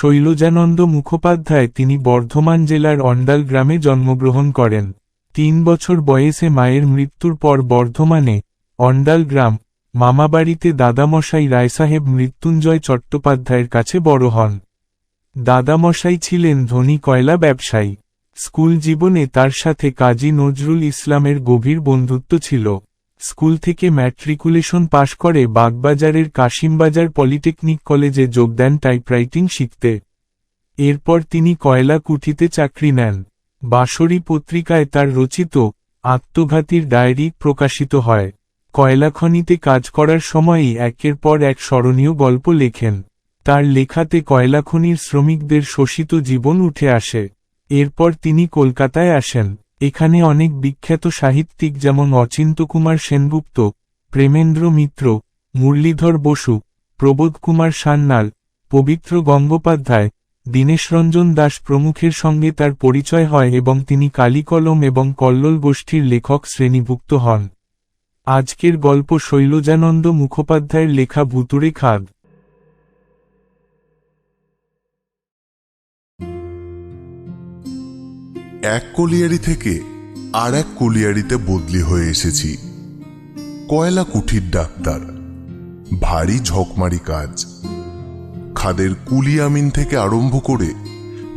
শৈলজানন্দ মুখোপাধ্যায় তিনি বর্ধমান জেলার অন্ডাল গ্রামে জন্মগ্রহণ করেন। তিন বছর বয়সে মায়ের মৃত্যুর পর বর্ধমানে, অন্ডাল গ্রাম, মামাবাড়িতে দাদামশাই রায়সাহেব মৃত্যুঞ্জয় চট্টোপাধ্যায়ের কাছে বড় হন। দাদামশাই ছিলেন ধনী কয়লা ব্যবসায়ী। স্কুল জীবনে তার সাথে কাজী নজরুল ইসলামের গভীর বন্ধুত্ব ছিল। স্কুল থেকে ম্যাট্রিকুলেশন পাশ করে বাগবাজারের কাশিমবাজার পলিটেকনিক কলেজে যোগ দেন টাইপরাইটিং শিখতে। এরপর তিনি কয়লা কুঠিতে চাকরি নেন। বাঁশরী পত্রিকায় তার রচিত আত্মঘাতীর ডায়েরি প্রকাশিত হয়। কয়লাখনিতে কাজ করার সময়ই একের পর এক স্মরণীয় গল্প লেখেন। তার লেখাতে কয়লাখনির শ্রমিকদের শোষিত জীবন উঠে আসে। এরপর তিনি কলকাতায় আসেন। এখানে অনেক বিখ্যাত সাহিত্যিক যেমন অচিন্তকুমার সেনগুপ্ত, প্রেমেন্দ্র মিত্র, মুরলীধর বসু, প্রবোধ কুমার সান্যাল, পবিত্র গঙ্গোপাধ্যায় দীনেশরঞ্জন দাস প্রমুখের সঙ্গে তার পরিচয় হয় এবং তিনি কালিকলম এবং কল্লোল গোষ্ঠীর লেখক শ্রেণীভুক্ত হন। আজকের গল্প শৈলজানন্দ মুখোপাধ্যায়ের লেখা ভুতুরে খাদ এক কলিয়ারি থেকে আর এক কলিয়ারিতে বদলি হয়ে এসেছি। কয়লা কুঠির ডাক্তার, ভারী ঝকমারি কাজ। খাদের কুলি আমিন থেকে আরম্ভ করে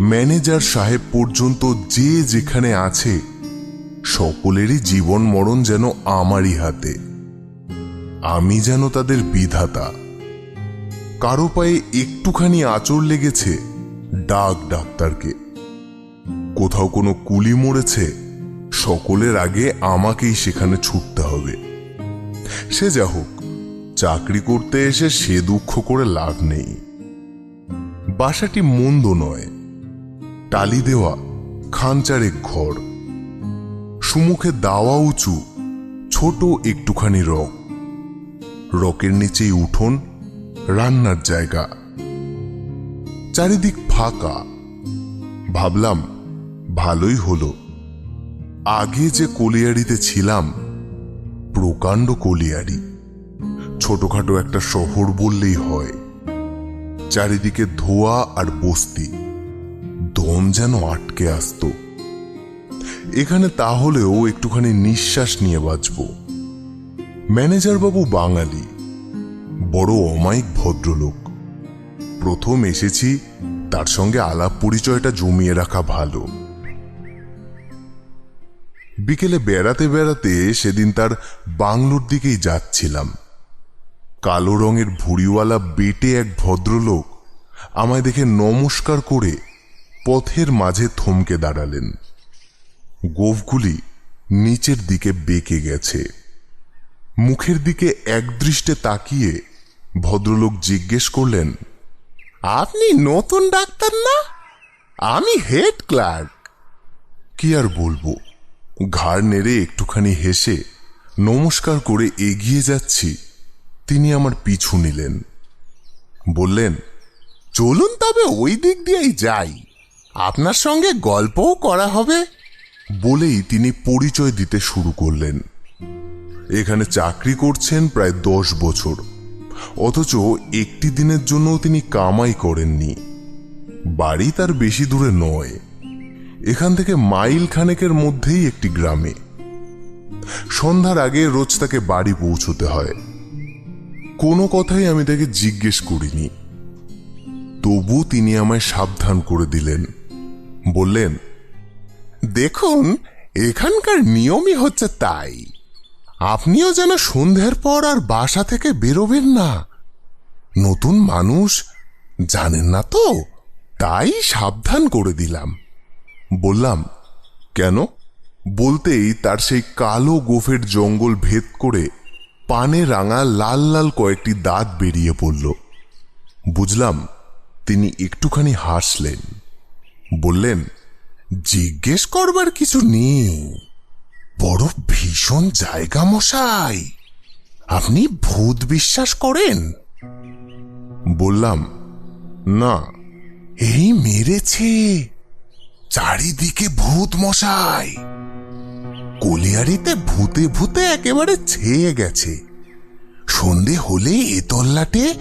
ম্যানেজার সাহেব পর্যন্ত যে যেখানে আছে, সকলেরই জীবন মরণ যেন আমারই হাতে। আমি যেন তাদের বিধাতা। কারও পায়ে একটুখানি আচর লেগেছে ডাক ডাক্তারকে। কোথাও কোনো কুলি মরেছে, সকলের আগে আমাকেই সেখানে ছুটতে হবে। সে যা হোক, চাকরি করতে এসে সে দুঃখ করে লাভ নেই। বাসাটি মন্দ নয়, টালি দেওয়া খানচারেক ঘর। সুমুখে দাওয়া উঁচু, ছোট একটুখানি রক। রকের নিচেই উঠোন, রান্নার জায়গা। চারিদিক ফাঁকা। ভাবলাম ভালোই হলো। আগে যে কলিয়ারিতে ছিলাম, প্রকাণ্ড কলিয়ারি। ছোটখাটো একটা শহর বললেই হয়। চারিদিকে ধোয়া আর বস্তি। দম যেন আটকে আসতো। এখানে তাহলেও একটুখানি নিঃশ্বাস নিয়ে বাঁচব। ম্যানেজার বাবু বাঙালি, বড় অমায়িক ভদ্রলোক। প্রথম এসেছি, তার সঙ্গে আলাপ পরিচয়টা জমিয়ে রাখা ভালো। বিকেলে বেড়াতে বেড়াতে সেদিন তার বাংলোর দিকেই যাচ্ছিলাম। কালো রঙের ভুড়িওয়ালা বেটে এক ভদ্রলোক আমায় দেখে নমস্কার করে পথের মাঝে থমকে দাঁড়ালেন। গোফগুলি নিচের দিকে বেঁকে গেছে। মুখের দিকে একদৃষ্টে তাকিয়ে ভদ্রলোক জিজ্ঞেস করলেন, আপনি নতুন ডাক্তার না? আমি হেড ক্লার্ক। কি আর বলব? ঘাড় নেড়ে একটুখানি হেসে, নমস্কার করে এগিয়ে যাচ্ছি। তিনি আমার পিছু নিলেন। বললেন, চলুন তবে ওই দিক দিয়েই যাই। আপনার সঙ্গে গল্পও করা হবে। বলেই তিনি পরিচয় দিতে শুরু করলেন। এখানে চাকরি করছেন প্রায় দশ বছর। অথচ একটি দিনের জন্য তিনি কামাই করেননি। বাড়ি তার বেশি দূরে নয়। এখান থেকে মাইল খানেকের মধ্যেই একটি গ্রামে। সন্ধ্যার আগে রোজ তাকে বাড়ি পৌঁছতে হয়। কোনো কথাই আমি তাকে জিজ্ঞেস করিনি। তবু তিনি আমায় সাবধান করে দিলেন। বললেন, দেখুন, এখানকার নিয়মই হচ্ছে তাই। আপনিও যেন সন্ধ্যের পর আর বাসা থেকে বেরোবেন না। নতুন মানুষ জানেন না তো, তাই সাবধান করে দিলাম। বললাম, কেন? বলতেই তার সেই কালো গোফের জঙ্গল ভেদ করে পানে রাঙা লাল লাল কয়েকটি দাঁত বেরিয়ে পড়ল। বুঝলাম তিনি একটুখানি হাসলেন। বললেন, জিজ্ঞেস করবার কিছু নেই। বড় ভীষণ জায়গা মশাই। আপনি ভূত বিশ্বাস করেন? বললাম, না। এই মেরেছে। চারিদিকে ভূত মশাই। কলিয়ারিতে ভূতে ভূতে একেবারে ছেয়ে গেছে। সন্ধে হলে এ তল্লাটে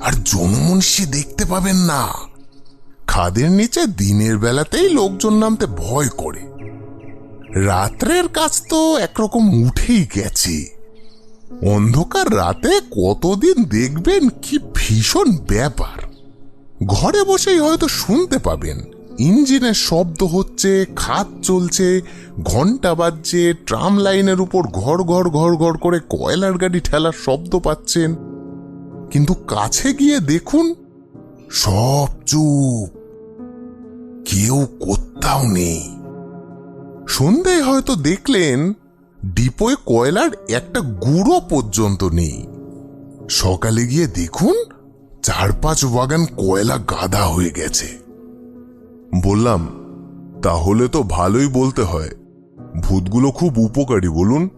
আর জনমনসি দেখতে পাবেন না। খাদের নিচে দিনের বেলাতেই লোকজন নামতে ভয় করে। রাত্রের কাজ তো একরকম উঠেই গেছে। অন্ধকার রাতে কতদিন দেখবেন কি ভীষণ ব্যাপার। ঘরে বসেই হয়তো শুনতে পাবেন। ইঞ্জিনের শব্দ হচ্ছে, খাত চলছে, ঘণ্টা বাজছে, ট্রাম লাইনের উপর ঘর ঘর ঘর ঘর করে কয়লার গাড়ি ঠেলার শব্দ পাচ্ছেন। কিন্তু কাছে গিয়ে দেখুন, সব চুপ। কেউ কোথাও নেই। সন্ধ্যায় হয়তো দেখলেন, ডিপোয় কয়লার একটা গুঁড়ো পর্যন্ত নেই। সকালে গিয়ে দেখুন, চার পাঁচ বাগান কয়লা গাদা হয়ে গেছে। বললাম, তাহলে তো ভালোই বলতে হয়। ভূতগুলো খুব উপকারী, বলুন।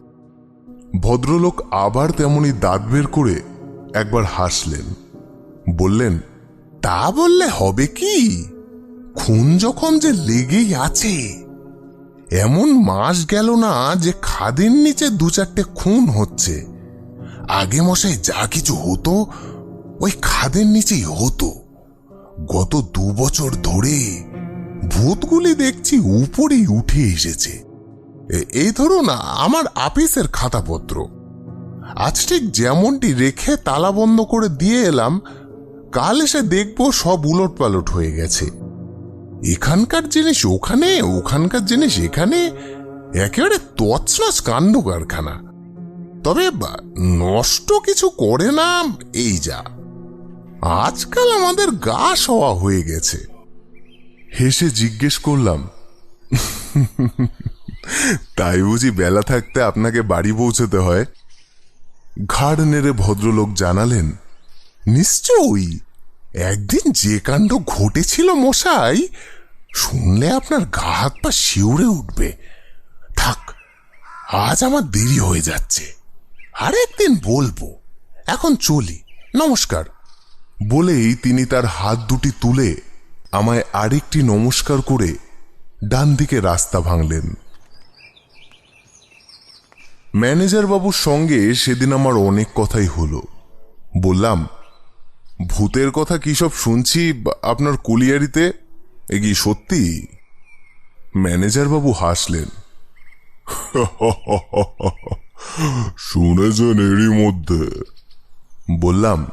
ভদ্রলোক আবার তেমনি দাঁত বের করে একবার হাসলেন। বললেন, তা বললে হবে কি? খুন যখন যে লেগেই আছে, এমন মাস গেল না যে খাদের নিচে দু চারটে খুন হচ্ছে। আগে মশাই যা কিছু হতো, ওই খাদের নিচেই হতো। গত দু বছর ধরে ভূতগুলি দেখছি উপরেই উঠে এসেছে। এই ধরুন আমার আপিসের খাতাপত্র। আজ ঠিক যেমনটি রেখে তালা বন্ধ করে দিয়ে এলাম, কাল এসে দেখব সব উলট পালট হয়ে গেছে। এখানকার জিনিস ওখানে, ওখানকার জিনিস এখানে, একেবারে তছনছ কাণ্ড কারখানা। তবে নষ্ট কিছু করে না, এই যা। আজকাল আমাদের গা সওয়া হয়ে গেছে। হেসে জিজ্ঞেস করলাম, তাই বুঝি বেলা থাকতে আপনাকে বাড়ি পৌঁছতে হয়? ঘাড় নেড়ে ভদ্রলোক জানালেন, নিশ্চয়ই। একদিন যে কাণ্ড ঘটেছিল মশাই, শুনলে আপনার গা হাত পা শিউরে উঠবে। থাক, আজ আমার দেরি হয়ে যাচ্ছে। আরেকদিন বলব। এখন চলি। নমস্কার। বলেই তিনি তার হাত দুটি তুলে আমায় আরেকটি নমস্কার করে ডান দিকে রাস্তা ভাঙলেন। ম্যানেজার বাবুর সঙ্গে সেদিন আমার অনেক কথাই হলো। বললাম, ভূতের কথা কি সব শুনছি আপনার কুলিয়ারিতে? এ কি সত্যি? ম্যানেজার বাবু হাসলেন। শুনেছেন এরই মধ্যে। বললাম,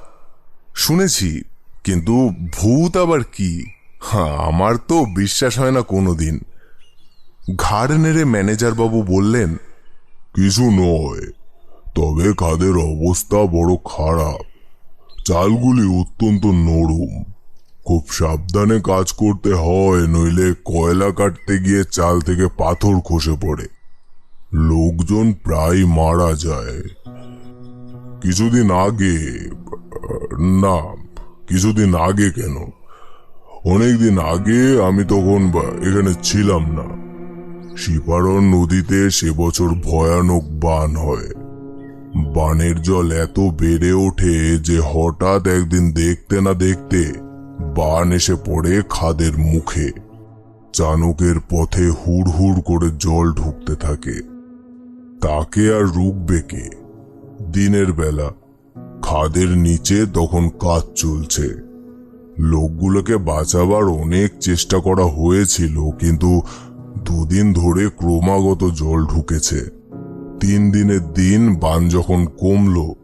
শুনেছি, কিন্তু ভূত আবার কি? আমার তো বিশ্বাস হয় না কোনোদিন। ঘাড় নেড়ে ম্যানেজার বাবু বললেন, কিছু নয়, তবে কাদের অবস্থা বড় খারাপ। চালগুলি অত্যন্ত নরম। খুব সাবধানে কাজ করতে হয়, নইলে কয়লা কাটতে গিয়ে চাল থেকে পাথর খসে পড়ে। লোকজন প্রায় মারা যায়। কিছুদিন আগে, না, কিছুদিন আগে কেন? অনেকদিন আগে আমি তখন এখানে ছিলাম না। শিপারন নদীতে সে বছর ভয়ানক বান হয়। বানের জল এত বেড়ে ওঠে যে হঠাৎ একদিন দেখতে না দেখতে বান এসে পড়ে খাদের মুখে। চানকের পথে হুড় হুড় করে জল ঢুকতে থাকে। তাকে আর রুখবে কে? দিনের বেলা, খাদের নিচে তখন কাজ চলছে। লোকগুলোকে বাঁচাবার অনেক চেষ্টা করা হয়েছিল, কিন্তু দুদিন ধরে ক্রমাগত জল ঢুকেছে। তিন দিনের দিন বান যখন কমলো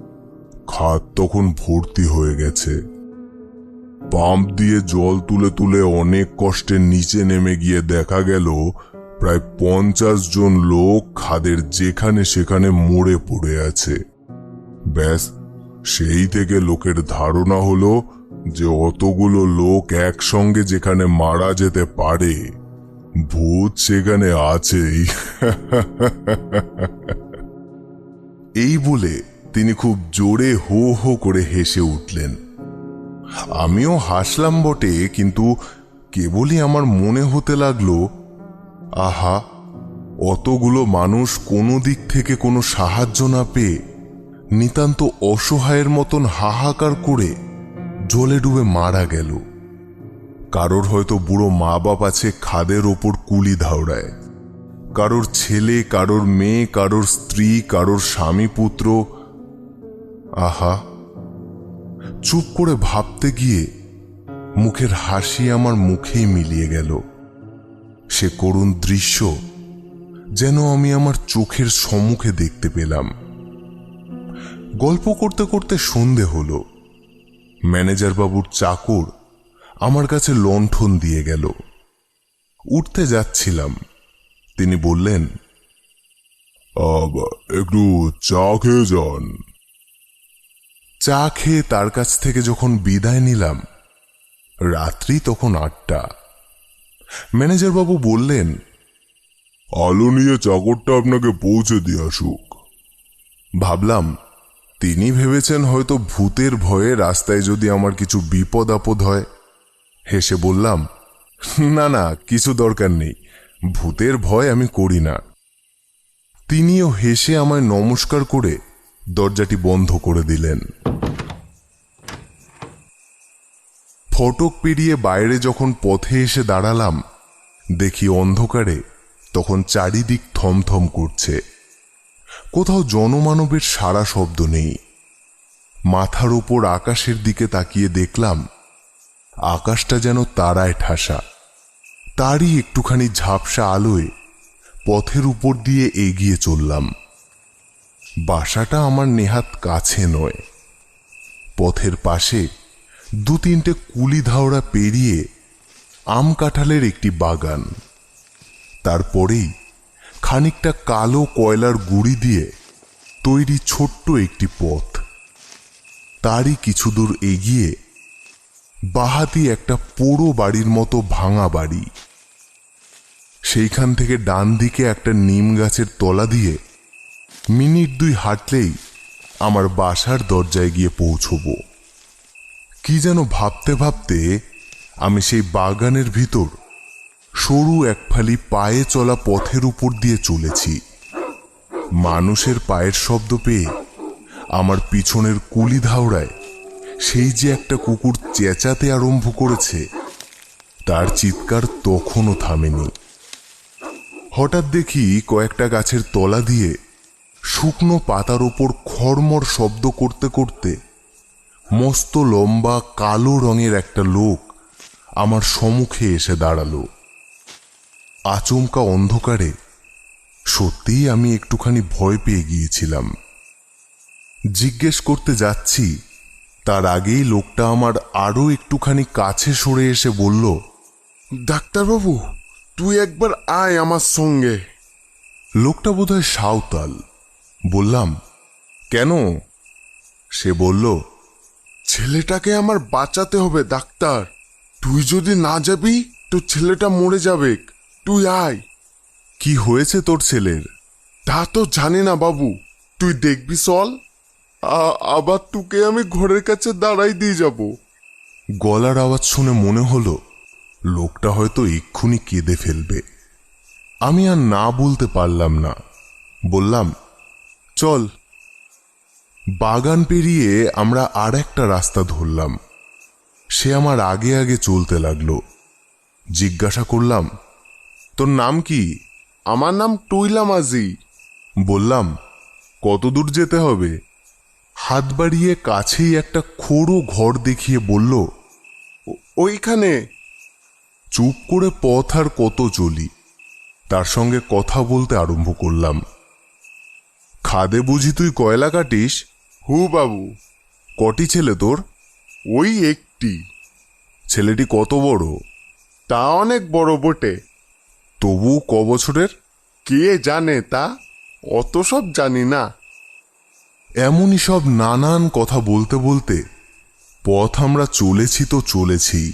খাদ তখন ভর্তি হয়ে গেছে। পাম্প দিয়ে জল তুলে তুলে অনেক কষ্টে নিচে নেমে গিয়ে দেখা গেল, প্রায় পঞ্চাশ জন লোক খাদের যেখানে সেখানে মরে পড়ে আছে। ব্যাস, সেই থেকে লোকের ধারণা হলো যে অতগুলো লোক একসঙ্গে যেখানে মারা যেতে পারে, ভূত সেখানে আছেই। এই বলে তিনি খুব জোরে হো হো করে হেসে উঠলেন। আমিও হাসলাম বটে, কিন্তু কেবলই আমার মনে হতে লাগল, আহা, অতগুলো মানুষ কোনো দিক থেকে কোনো সাহায্য না পেয়ে নিতান্ত অসহায়ের মতন হাহাকার করে জলে ডুবে মারা গেল। কারোর হয়তো বুড়ো মা বাপ আছে খাদের ওপর কুলি ধাওড়ায়। কারোর ছেলে, কারোর মেয়ে, কারোর স্ত্রী, কারোর স্বামী, পুত্র। আহা! চুপ করে ভাবতে গিয়ে মুখের হাসি আমার মুখেই মিলিয়ে গেল। সে করুণ দৃশ্য যেন আমি আমার চোখের সম্মুখে দেখতে পেলাম। গল্প করতে করতে সন্ধে হলো। ম্যানেজার বাবুর চাকর আমার কাছে লণ্ঠন দিয়ে গেল। উঠতে যাচ্ছিলাম। তিনি বললেন একটু চা খেয়ে যান। চা খেয়ে তার কাছ থেকে যখন বিদায় নিলাম, রাত্রি তখন আটটা। ম্যানেজার বাবু বললেন, আলো নিয়ে চাকরটা আপনাকে পৌঁছে দিয়ে আসুক। ভাবলাম তিনি ভেবেছেন হয়তো ভূতের ভয়ে রাস্তায় যদি আমার কিছু বিপদ আপদ হয়। হেসে বললাম, না না, কিছু দরকার নেই। ভূতের ভয় আমি করি না। তিনিও হেসে আমায় নমস্কার করে দরজাটি বন্ধ করে দিলেন। ফটক পেরিয়ে বাইরে যখন পথে এসে দাঁড়ালাম, দেখি অন্ধকারে তখন চারিদিক থমথম করছে। কোথাও জনমানবের সারা শব্দ নেই। মাথার ওপর আকাশের দিকে তাকিয়ে দেখলাম, আকাশটা যেন তারায় ঠাসা। তারই একটুখানি ঝাপসা আলোয় পথের উপর দিয়ে এগিয়ে চললাম। বাসাটা আমার নেহাত কাছে নয়। পথের পাশে দু তিনটে কুলি ধাওড়া পেরিয়ে আম কাঁঠালের একটি বাগান। তারপরেই খানিকটা কালো কয়লার গুড়ি দিয়ে তৈরি ছোট্ট একটি পথ। তারই কিছু দূর এগিয়ে বাহাতি একটা পোড়ো বাড়ির মতো ভাঙা বাড়ি। সেইখান থেকে ডান দিকে একটা নিম গাছের তলা দিয়ে মিনিট দুই হাঁটলেই আমার বাসার দরজায় গিয়ে পৌঁছবো। কি যেন ভাবতে ভাবতে আমি সেই বাগানের ভিতর সরু এক ফালি পায়ে চলা পথের উপর দিয়ে চলেছি। মানুষের পায়ের শব্দ পেয়ে আমার পিছনের কুলি ধাওড়ায় সেই যে একটা কুকুর চেঁচাতে আরম্ভ করেছে, তার চিৎকার তখনও থামেনি। হঠাৎ দেখি কয়েকটা গাছের তলা দিয়ে শুকনো পাতার ওপর খড়মড় শব্দ করতে করতে মস্ত লম্বা কালো রঙের একটা লোক আমার সম্মুখে এসে দাঁড়াল। আচমকা অন্ধকারে সত্যিই আমি একটুখানি ভয় পেয়ে গিয়েছিলাম। জিজ্ঞেস করতে যাচ্ছি, তার আগেই লোকটা আমার আরও একটুখানি কাছে সরে এসে বলল, ডাক্তারবাবু, তুই একবার আয় আমার সঙ্গে। লোকটা বোধহয় সাঁওতাল। বললাম, কেন? সে বলল, ছেলেটাকে আমার বাঁচাতে হবে, ডাক্তার। তুই যদি না যাবি, তো ছেলেটা মরে যাবে। তুই আয়। কি হয়েছে তোর ছেলের? তা তো জানি না বাবু। তুই দেখবি চল। আবার তোকে আমি ঘরের কাছে দাঁড়াই দিয়ে যাব। গলার আওয়াজ শুনে মনে হলো, লোকটা হয়তো এক্ষুনি কেঁদে ফেলবে। আমি আর না বলতে পারলাম না। বললাম, চল। বাগান পেরিয়ে আমরা আর একটা রাস্তা ধরলাম। সে আমার আগে আগে চলতে লাগল। জিজ্ঞাসা করলাম তোর নাম কি? আমার নাম টুইলা মাঝি। বললাম কত দূর যেতে হবে? হাত বাড়িয়ে কাছেই একটা খোড়ো ঘর দেখিয়ে বলল ওইখানে। চুপ করে পথ আর কত চলি, তার সঙ্গে কথা বলতে আরম্ভ করলাম। খাদে বুঝি তুই কয়লা কাটিস? হু বাবু, কটি ছেলে তোর? ওই একটি। ছেলেটি কত বড়? তা অনেক বড় বটে। তবু ক বছরের? কে জানে তা? অত সব জানি না। এমনই সব নানান কথা বলতে বলতে পথ আমরা চলেছি তো চলেছি।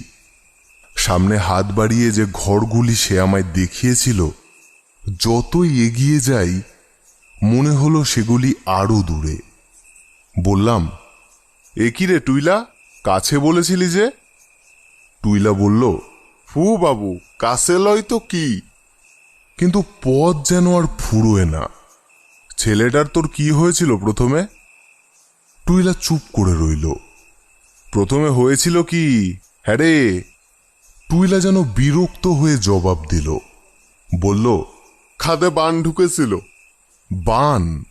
সামনে হাত বাড়িয়ে যে ঘরগুলি সে আমায় দেখিয়েছিল, যতই এগিয়ে যাই, মনে হলো সেগুলি আরও দূরে। বললাম, এ কি রে টুইলা? কাছে বলেছিলি যে? টুইলা বলল হু বাবু, কাছে লয় তো কি? কিন্তু পথ যেন আর ফুরোয় না। ছেলেটার তোর কি হয়েছিল প্রথমে? টুইলা চুপ করে রইল। প্রথমে হয়েছিল কি হ্যাঁ রে? টুইলা যেন বিরক্ত হয়ে জবাব দিল। বলল, খাদে বান ঢুকেছিল। বান?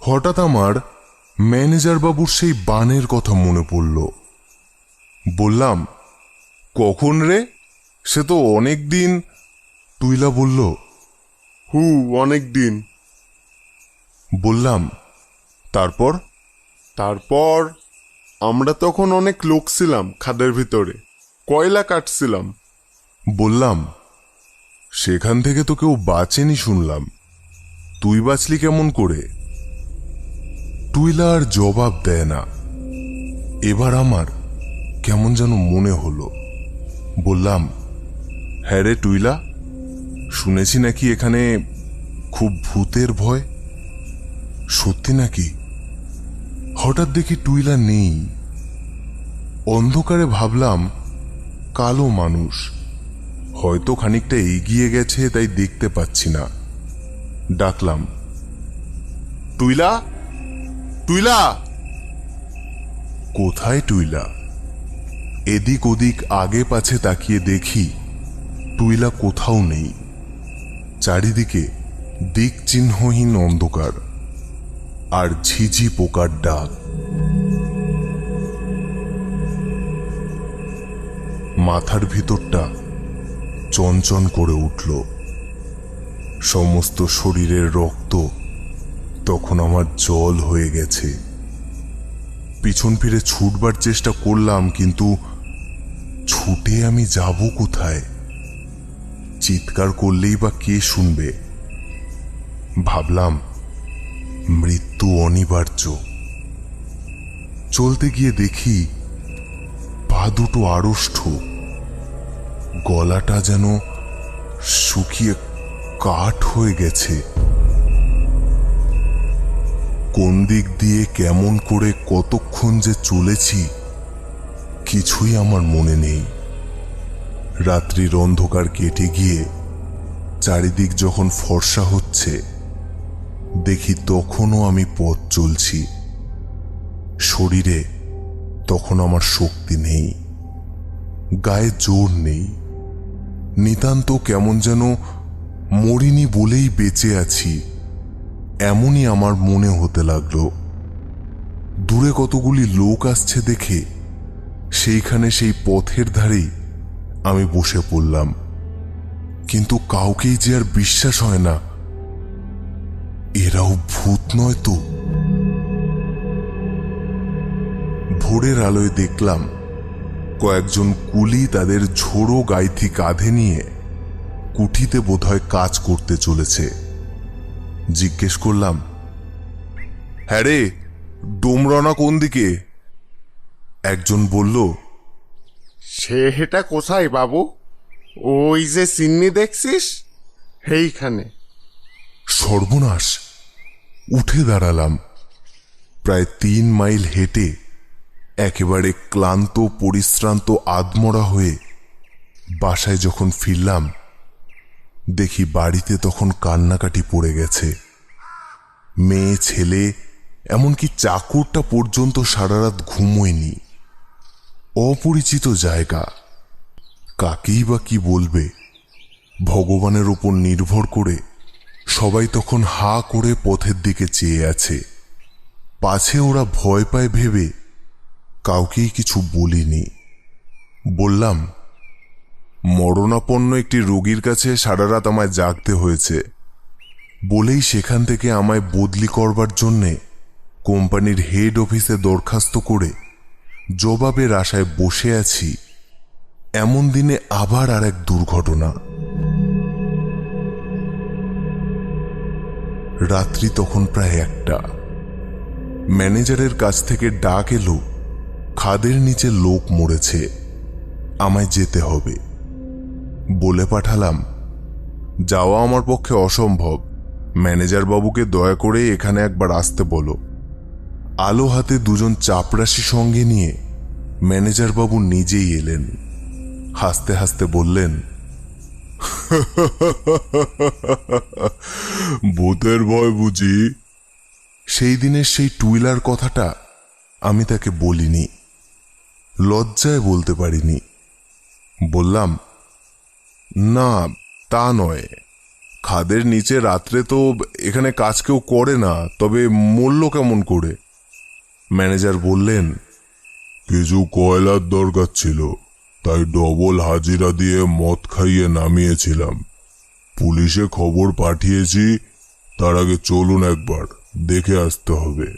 হঠাৎ আমার ম্যানেজার বাবুর সেই বানের কথা মনে পড়ল। বললাম, কখন রে? সে তো অনেক দিন তুইলা বলল হু অনেক দিন। বললাম তারপর? তারপর আমরা তখন অনেক লোক ছিলাম খাদের ভিতরে কয়লা কাটছিলাম। বললাম সেখান থেকে তো কেউ বাঁচেনি শুনলাম তুই বাঁচলি কেমন করে? টুইলা আর জবাব দেয় না। এবার আমার কেমন যেন মনে হলো। বললাম হ্যাঁ রে টুইলা শুনেছি নাকি এখানে খুব ভূতের ভয়? সত্যি নাকি? হঠাৎ দেখি টুইলা নেই। অন্ধকারে ভাবলাম, কালো মানুষ। হয়তো খানিকটা এগিয়ে গেছে, তাই দেখতে পাচ্ছি না। ডাকলাম, টুইলা? টুইলা? কোথায় টুইলা? এদিক ওদিক আগে পাছে তাকিয়ে দেখি, টুইলা কোথাও নেই। চারিদিকে দিক চিহ্নহীন অন্ধকার আর ঝিঝি পোকার ডাক। মাথার ভিতরটা চঞ্চন করে উঠল। সমস্ত শরীরের রক্ত তখন আমার জল হয়ে গেছে। পিছন ফিরে ছুটবার চেষ্টা করলাম, কিন্তু ছুটে আমি যাব কোথায়? চিৎকার করলেই বা কে শুনবে? ভাবলাম, মৃত্যু অনিবার্য। চলতে গিয়ে দেখি, পা দুটো আড়ষ্ট। গলাটা যেন শুকিয়ে কাঠ হয়ে গেছে। কোন দিক দিয়ে কেমন করে কতক্ষণ যে চলেছি, কিছুই আমার মনে নেই। রাত্রির অন্ধকার কেটে গিয়ে চারিদিক যখন ফর্সা হচ্ছে, দেখি তখনও আমি পথ চলছি। শরীরে তখন আমার শক্তি নেই, গায়ে জোর নেই। নিতান্ত কেমন যেন মরিনি বলেই বেঁচে আছি, এমনই আমার মনে হতে লাগল। দূরে কতগুলি লোক আসছে দেখে, সেইখানে সেই পথের ধারেই আমি বসে পড়লাম। কিন্তু কাউকেই যে আর বিশ্বাস হয় না। এরাও ভূত নয় তো। ভোরের আলোয় দেখলাম, কয়েকজন কুলি তাদের ঝোড়ো গাইথি কাঁধে নিয়ে কুঠিতে বোধহয় কাজ করতে চলেছে। জিজ্ঞেস করলাম হ্যাঁ রে, ডোমরনা কোন দিকে? একজন বলল সে হেটা কোথায়, বাবু? ওই যে চিন্নি দেখছিস? সেইখানে সর্বনাশ। উঠে দাঁড়ালাম। প্রায় তিন মাইল হেঁটে একেবারে ক্লান্ত, পরিশ্রান্ত আদমরা হয়ে বাসায় যখন ফিরলাম, দেখি বাড়িতে তখন কান্নাকাটি পড়ে গেছে। মেয়ে, ছেলে, এমনকি চাকরটা পর্যন্ত সারা রাত ঘুমোয়নি। অপরিচিত জায়গা। কাকেই বা কি বলবে? ভগবানের ওপর নির্ভর করে সবাই তখন হা করে পথের দিকে চেয়ে আছে। পাছে ওরা ভয় পায় ভেবে কাউকেই কিছু বলিনি। বললাম, মরণাপন্ন একটি রোগীর কাছে সারা রাত আমায় জাগতে হয়েছে। বলেই সেখান থেকে আমায় বদলি করবার জন্যে কোম্পানির হেড অফিসে দরখাস্ত করে জবাবের আশায় বসে আছি, এমন দিনে আবার আর এক দুর্ঘটনা। রাত্রি তখন প্রায় একটা। ম্যানেজারের কাছ থেকে ডাক এলো, খাদের নিচে লোক মরেছে, আমায় যেতে হবে। বলে পাঠালাম, যাওয়া আমার পক্ষে অসম্ভব। ম্যানেজার বাবুকে দয়া করে এখানে একবার আসতে বলো। আলো হাতে দুজন চাপরাশি সঙ্গে নিয়ে ম্যানেজার বাবু নিজেই এলেন। হাসতে হাসতে বললেন, ভূতের ভয় বুঝি? সেই দিনের সেই টুইলার কথাটা আমি তাকে বলিনি, লজ্জায় বলতে পারিনি। বললাম, না, তা নয়। খাদের নিচে রাত্রে তো এখানে কাজ কেউ করে না, তবে মূল্য কেমন করে? ম্যানেজার বললেন, কিছু কয়লার দরকার ছিল, তাই ডবল হাজিরা দিয়ে মদ খাইয়ে নামিয়েছিলাম। পুলিশে খবর পাঠিয়েছি, তার আগে চলুন একবার, দেখে আসতে হবে।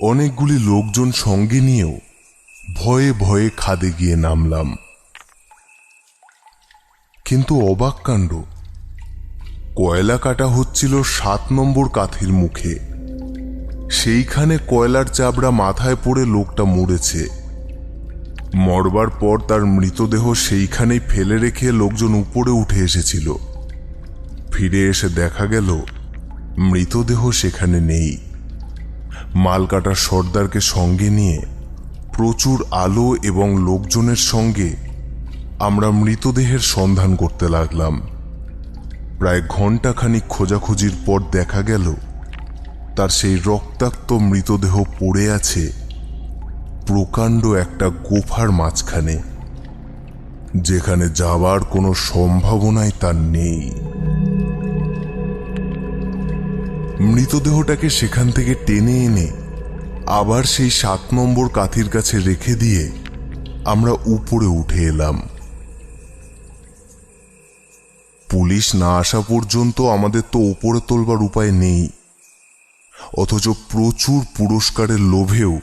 অনেকগুলি লোকজন সঙ্গে নিয়েও ভয়ে ভয়ে খাদে গিয়ে নামলাম। কিন্তু অবাক কাণ্ড, কয়লা কাটা হচ্ছিল সাত নম্বর কাথির মুখে। সেইখানে কয়লার চাবড়া মাথায় পড়ে লোকটা মরেছে। মরবার পর তার মৃতদেহ সেইখানেই ফেলে রেখে লোকজন উপরে উঠে এসেছিল। ফিরে এসে দেখা গেল, মৃতদেহ সেখানে নেই। মালকাটা সর্দারকে সঙ্গে নিয়ে প্রচুর আলো এবং লোকজনের সঙ্গে আমরা মৃতদেহের সন্ধান করতে লাগলাম। প্রায় ঘন্টাখানিক খোঁজাখুঁজির পর দেখা গেল তার সেই রক্তাক্ত মৃতদেহ পড়ে আছে প্রকাণ্ড একটা গোফার মাঝখানে, যেখানে যাওয়ার কোনো সম্ভাবনাই তার নেই। মৃতদেহটাকে সেখান থেকে টেনে এনে আবার সেই সাত নম্বর কাথির কাছে রেখে দিয়ে আমরা উপরে উঠে এলাম। পুলিশ না আসা পর্যন্ত আমাদের তো ওপরে তোলবার উপায় নেই। অথচ প্রচুর পুরস্কারের লোভেও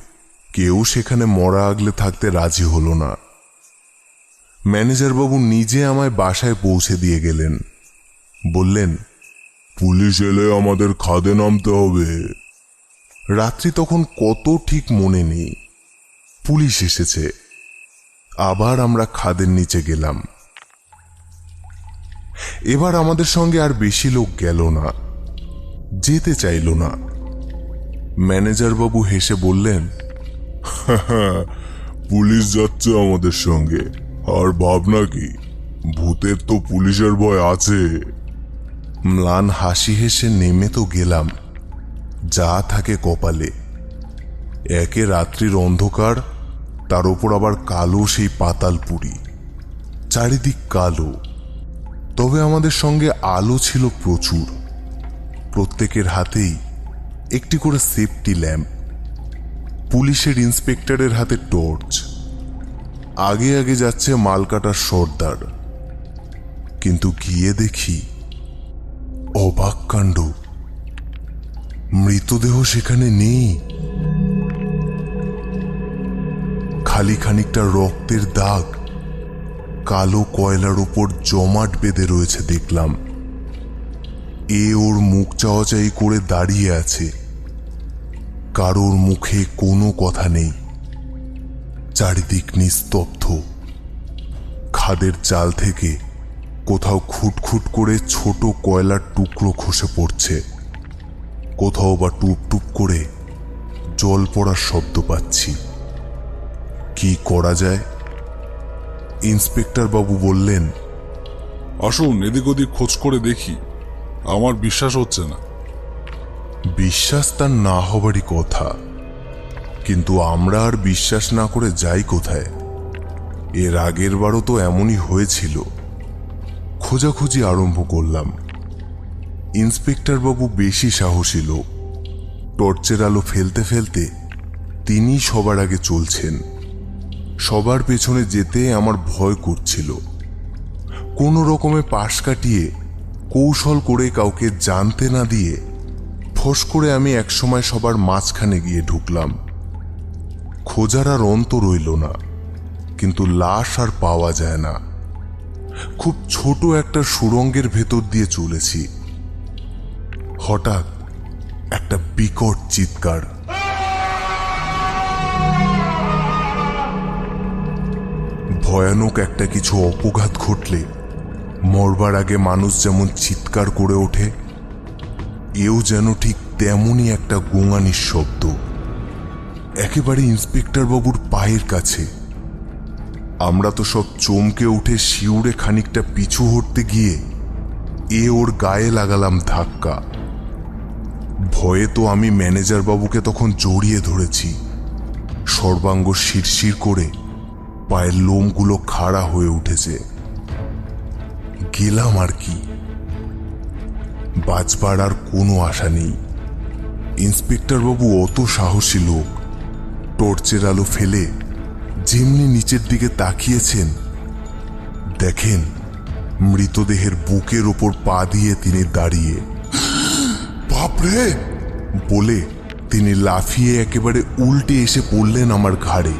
কেউ সেখানে মরা আগলে থাকতে রাজি হলো না। ম্যানেজার বাবু নিজে আমায় বাসায় পৌঁছে দিয়ে গেলেন। বললেন, পুলিশ এলে আমাদের খাদে নামতে হবে। রাত্রি তখন কত ঠিক মনে নেই। পুলিশ এসেছে। আবার আমরা খাদের নিচে গেলাম। এবার আমাদের সঙ্গে আর বেশি লোক গেল না। যেতে চাইল না। ম্যানেজার বাবু হেসে বললেন, পুলিশ যাচ্ছে আমাদের সঙ্গে। আর ভাবনা কি? ভূতের তো পুলিশের ভয় আছে। ম্লান হাসি হেসে নেমে তো গেলাম। যা থাকে কপালে। একে রাত্রির অন্ধকার, তার ওপর আবার কালো সেই পাতাল পুরি। চারিদিক কালো। তবে আমাদের সঙ্গে আলো ছিল প্রচুর। প্রত্যেকের হাতেই একটি করে সেফটি ল্যাম্প পুলিশের ইন্সপেক্টরের হাতে টর্চ আগে আগে যাচ্ছে মালকাটার সর্দার। কিন্তু গিয়ে দেখি অবাক কাণ্ড। মৃতদেহ সেখানে নেই। খালি খানিকটা রক্তের দাগ, কালো কয়লার উপর জমাট বেঁধে রয়েছে দেখলাম। এ ওর মুখ চাওয়াচাই করে দাঁড়িয়ে আছে। কারোর মুখে কোনো কথা নেই। চারিদিক নিস্তব্ধ। খাদের চাল থেকে কোথাও খুটখুট করে ছোট কয়লার টুকরো খসে পড়ছে। কোথাও বা টুপ টুপ করে জল পড়ার শব্দ পাচ্ছি। কি করা যায়? ইন্সপেক্টর বাবু বললেন, আসুন এদিক ওদিক খোঁজ করে দেখি। আমার বিশ্বাস হচ্ছে না। বিশ্বাস তার না হবারই কথা। কিন্তু আমরা আর বিশ্বাস না করে যাই কোথায়? এর আগের বারও তো এমনই হয়েছিল। খোঁজাখুঁজি আরম্ভ করলাম। ইন্সপেক্টর বাবু বেশি সাহসী লোক। টর্চের আলো ফেলতে ফেলতে তিনি সবার আগে চলছেন। সবার পেছনে যেতে আমার ভয় করছিল। কোনো রকমে পাশ কাটিয়ে কৌশল করে কাউকে জানতে না দিয়ে ফোঁস করে আমি একসময় সবার মাঝখানে গিয়ে ঢুকলাম। খোঁজার আর অন্ত রইল না, কিন্তু লাশ আর পাওয়া যায় না। খুব ছোট একটা সুরঙ্গের ভেতর দিয়ে চলেছি। হঠাৎ একটা বিকট চিৎকার। ভয়ানক একটা কিছু অপঘাত ঘটলে মরবার আগে মানুষ যেমন চিৎকার করে ওঠে এও যেন ঠিক তেমনই একটা গোঙানির শব্দ। একেবারে ইন্সপেক্টর বাবুর পায়ের কাছে। আমরা তো সব চমকে উঠে শিউরে খানিকটা পিছু হটতে গিয়ে এ ওর গায়ে লাগালাম ধাক্কা। ভয়ে তো আমি ম্যানেজার বাবুকে তখন জড়িয়ে ধরেছি। সর্বাঙ্গ শিরশির করে পায়ের লোমগুলো খাড়া হয়ে উঠেছে। গেলাম আর কি? বাঁচবার আর কোনো আশা নেই। ইন্সপেক্টর বাবু অত সাহসী লোক। টর্চের আলো ফেলে যেমনি নিচের দিকে তাকিয়েছেন, দেখেন মৃতদেহের বুকের ওপর পা দিয়ে তিনি দাঁড়িয়ে। বাপরে! বলে তিনি লাফিয়ে একেবারে উল্টে এসে পড়লেন আমার ঘাড়ে।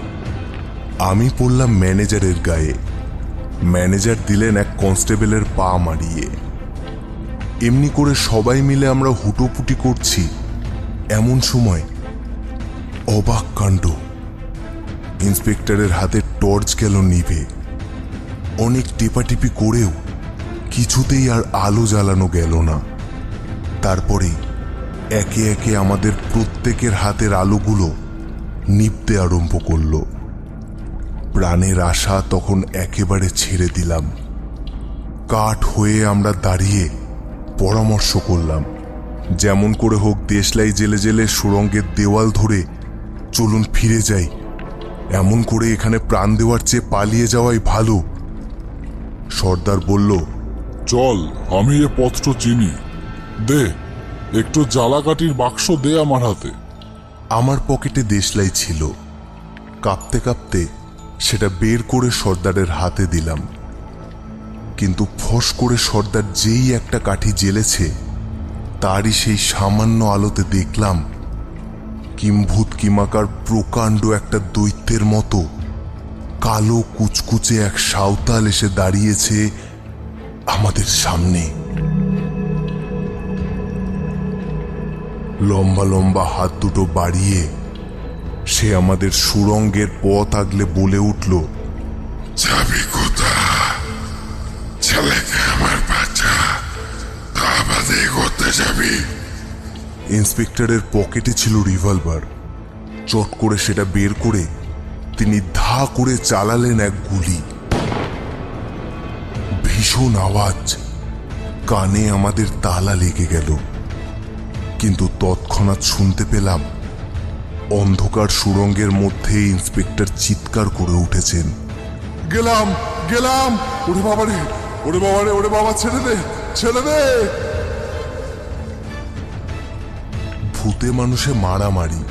আমি পড়লাম ম্যানেজারের গায়ে। ম্যানেজার দিলেন এক কনস্টেবলের পা মারিয়ে এমনি করে সবাই মিলে আমরা হুটোপুটি করছি, এমন সময় অবাক কাণ্ড। ইন্সপেক্টরের হাতে টর্চ গেল নিভে। অনেক টেপাটিপি করেও কিছুতেই আর আলো জ্বালানো গেল না। তারপরে একে একে আমাদের প্রত্যেকের হাতের আলোগুলো নিভতে আরম্ভ করল। প্রাণের আশা তখন একেবারে ছেড়ে দিলাম। কাঠ হয়ে আমরা দাঁড়িয়ে পরামর্শ করলাম। যেমন করে হোক দেশলাই জেলে জেলে সুরঙ্গের দেওয়াল ধরে চলুন ফিরে যাই। এমন করে এখানে প্রাণ দেওয়ার চেয়ে পালিয়ে যাওয়াই ভালো। সর্দার বলল চল আমি এ পত্র চিনি। দে একটু জ্বালাকাঠির বাক্স দে আমার হাতে। আমার পকেটে দেশলাই ছিল। কাঁপতে কাঁপতে সেটা বের করে সর্দারের হাতে দিলাম। কিন্তু ফস করে সর্দার যেই একটা কাঠি জ্বেলেছে তারই সেই সামান্য আলোতে দেখলাম কিম্ভূত কিমাকার প্রকাণ্ড একটা দৈত্যের মতো কালো কুচকুচে এক সাঁওতাল এসে দাঁড়িয়েছে আমাদের সামনে। লম্বা লম্বা হাত দুটো বাড়িয়ে সে আমাদের সুরঙ্গের পথ আগলে বলে উঠল, যাবি কোথা আমার বাচ্চা। যাবি। ইন্সপেক্টরের পকেটে ছিল রিভলভার। চট করে সেটা বের করে তিনি ধা করে চালালেন এক গুলি। ভীষণ আওয়াজ। কানে আমাদের তালা লেগে গেল। কিন্তু তৎক্ষণাৎ শুনতে পেলাম অন্ধকার সুরঙ্গের মধ্যে ইন্সপেক্টর চিৎকার করে উঠেছেন। গেলাম গেলাম। ওরে বাবা রে ওরে বাবা রে ওরে বাবা ছেড়ে দে ছেড়ে দে। ভূতে মানুষে মারামারি।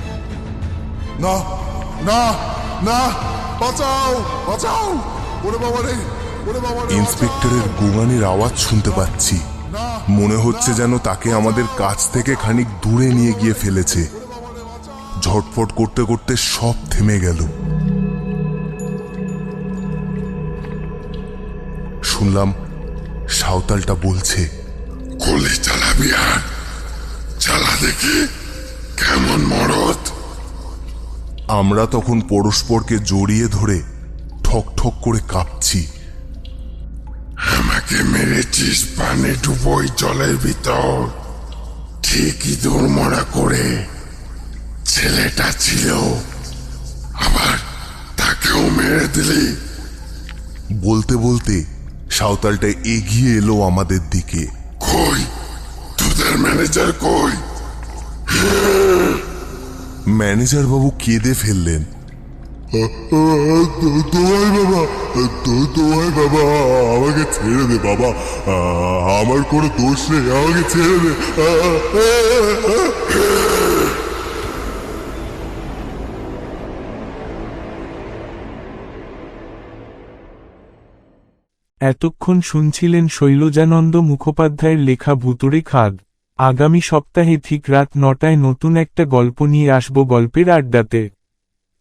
না না না বাঁচাও বাঁচাও। ওরে বাবা রে ওরে বাবা রে ইন্সপেক্টরের গোঙানির আওয়াজ শুনতে পাচ্ছি। মনে হচ্ছে যেন তাকে আমাদের কাছ থেকে খানিক দূরে নিয়ে গিয়ে ফেলেছে। ঝটফট করতে করতে সব থেমে গেল। শুনলাম সাঁওতালটা বলছে গুলি চালাবি আর চালা দেখি কেমন মরদ? আমরা তখন পরস্পরকে জড়িয়ে ধরে ঠক ঠক করে কাঁপছি। আমাকে মেরেছিস পানে ডুবোই জলের ভিতর। ঠিকই দৌড়মরা করে ছেলেটা ছিল আবার তাকেও মেরে দিলি। বলতে বলতে সাঁওতালটা এগিয়ে এলো আমাদের দিকে। কই? তোদের ম্যানেজার কই? ম্যানেজার বাবু কেঁদে ফেললেন। দোয়াই বাবা দোয়াই বাবা আমাকে ছেড়ে দে বাবা। আমার কোনো দোষ নেই আমাকে ছেড়ে দে। এতক্ষণ শুনছিলেন শৈলজানন্দ মুখোপাধ্যায়ের লেখা ভুতুরে খাদ আগামী সপ্তাহে ঠিক রাত নটায় নতুন একটা গল্প নিয়ে আসব গল্পের আড্ডাতে।